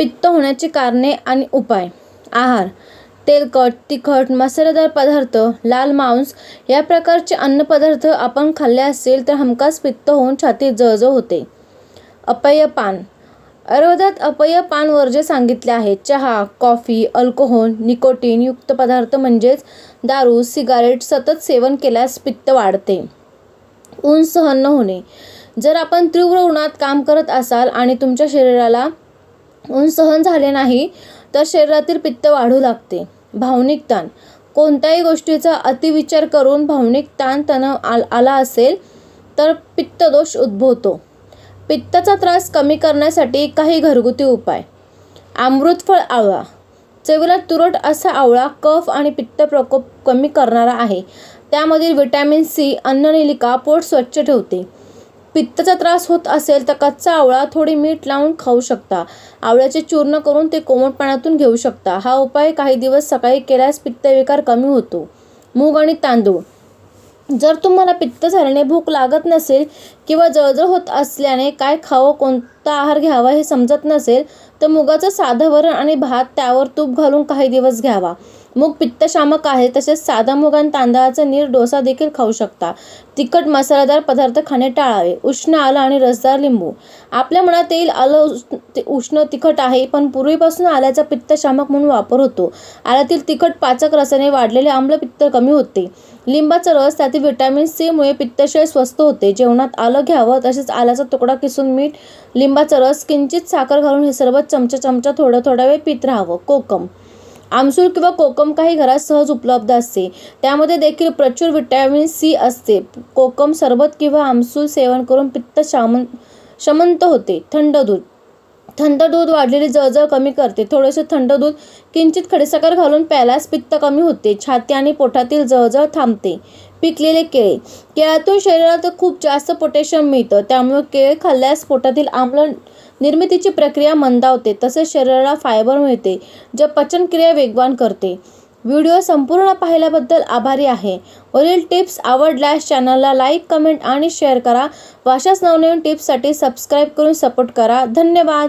पित्त होण्याची कारणे आणि उपाय. आहार तेलकट तिखट मसालेदार पदार्थ लाल मांस या प्रकारचे अन्नपदार्थ आपण खाल्ले असेल तर हमखास पित्त होऊन छाती जळजळ होते. अपय पान. आयुर्वेदात अपय पान वर्ज्य सांगितले आहे चहा कॉफी अल्कोहोल निकोटीन युक्त पदार्थ म्हणजेच दारू सिगारेट सतत सेवन केल्यास पित्त वाढते. ऊन सहन न होणे. जर आपण तीव्र उन्हात काम करत असाल आणि तुमच्या शरीराला ऊन सहन झाले नाही तर शरीरातील पित्त वाढू लागते. भावनिक ताण. कोणत्याही गोष्टीचा अतिविचार करून भावनिक ताण तणाव आल आला असेल तर पित्तदोष उद्भवतो. पित्ताचा त्रास कमी करण्यासाठी काही घरगुती उपाय. अमृतफळ आवळा. चवीला तुरट असा आवळा कफ आणि पित्त प्रकोप कमी करणारा आहे. त्यामधील व्हिटॅमिन सी अन्ननिलिका पोट स्वच्छ ठेवते. पित्ताचा त्रास होत असेल तर कच्चा आवळा थोडी मीठ लावून खाऊ शकता. आवळ्याचे चूर्ण करून ते कोमट पाण्यातून घेऊ शकता. हा उपाय काही दिवस सकाळी केल्यास पित्तविकार कमी होतो. मूग आणि तांदूळ. जर तुम्हाला पित्त झाल्याने भूक लागत नसेल किंवा जळजळ होत असल्याने काय खावं कोणता आहार घ्यावा हे समजत नसेल तर मुगाचं साधं वरण आणि भात त्यावर तूप घालून काही दिवस घ्यावा. मूग पित्तशामक आहे तसेच साधा मूग आणि तांदळाचा नीर डोसा देखील खाऊ शकता. तिखट मसालेदार पदार्थ खाणे टाळावे. उष्ण आलं आणि रसदार लिंबू. आपल्या मनात येईल आलं उष्ण ते उष्ण तिखट आहे पण पूर्वीपासून आल्याचा पित्तशामक म्हणून वापर होतो. आल्यातील तिखट पाचक रसाने वाढलेले आम्ल पित्त कमी होते. लिंबाचा रस त्यातील व्हिटॅमिन सीमुळे पित्तशय स्वस्त होते. जेवणात आलं घ्यावं तसेच आल्याचा तुकडा किसून मीठ लिंबाचा रस किंचित साखर घालून हे सर्व चमचा चमचा थोडं थोडा वेळ पित राहावं. कोकम आमसूल किंवा कोकम काही घरात सहज उपलब्ध असते. त्यामध्ये देखील प्रचूर विटॅमिन सी असते. कोकम सरबत किंवा आमसूल सेवन करून पित्त शामन शमंत होते. थंड दूध. थंड दूध वाढलेली जळजळ कमी करते. थोडेसे थंड दूध किंचित खडीसाखर घालून प्यायल्यास पित्त कमी होते. छाती आणि पोटातील जळजळ थांबते. पिकलेले केळे. केळ्यातून शरीरात खूप जास्त पोटॅशियम मिळतं. त्यामुळे केळे खाल्ल्यास पोटातील आम्ल निर्मितीची प्रक्रिया मंदावते. तसेच शरीराला फायबर मिळते जे पचनक्रिया वेगवान करते. व्हिडिओ संपूर्ण पाहिल्याबद्दल आभारी आहे. वरील टिप्स आवडल्यास चॅनलला लाईक कमेंट आणि शेअर करा. व अशाच नवनवीन टिप्ससाठी सबस्क्राईब करून सपोर्ट करा. धन्यवाद.